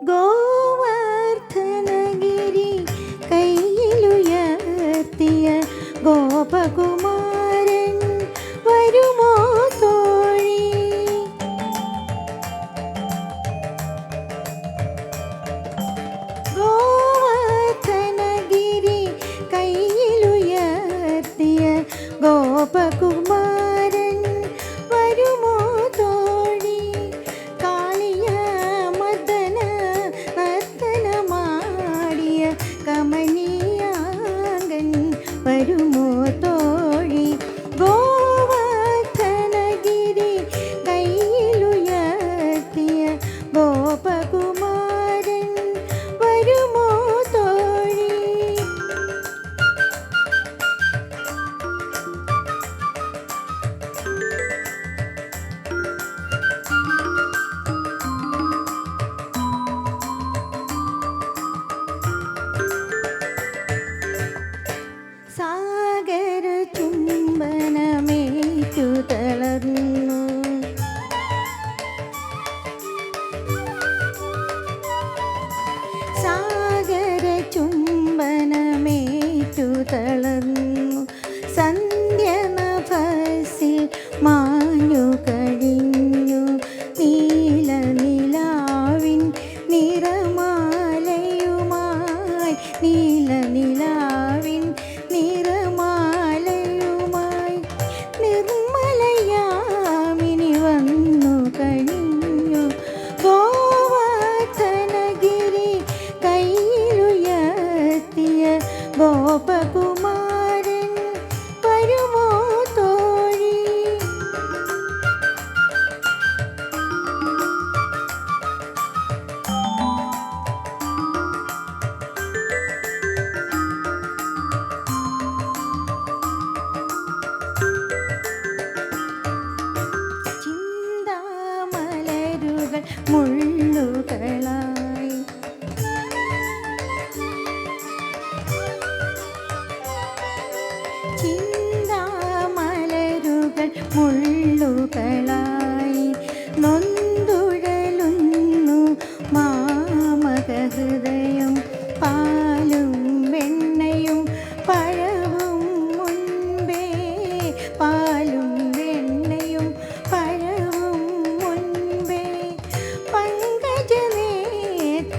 ഗോവർദ്ധനഗിരി കയ്യിലുയർത്തിയ ഗോപകുമാര കള മുള്ളുകളായി. ചിന്താമലരുകൾ മുള്ളുകളായി.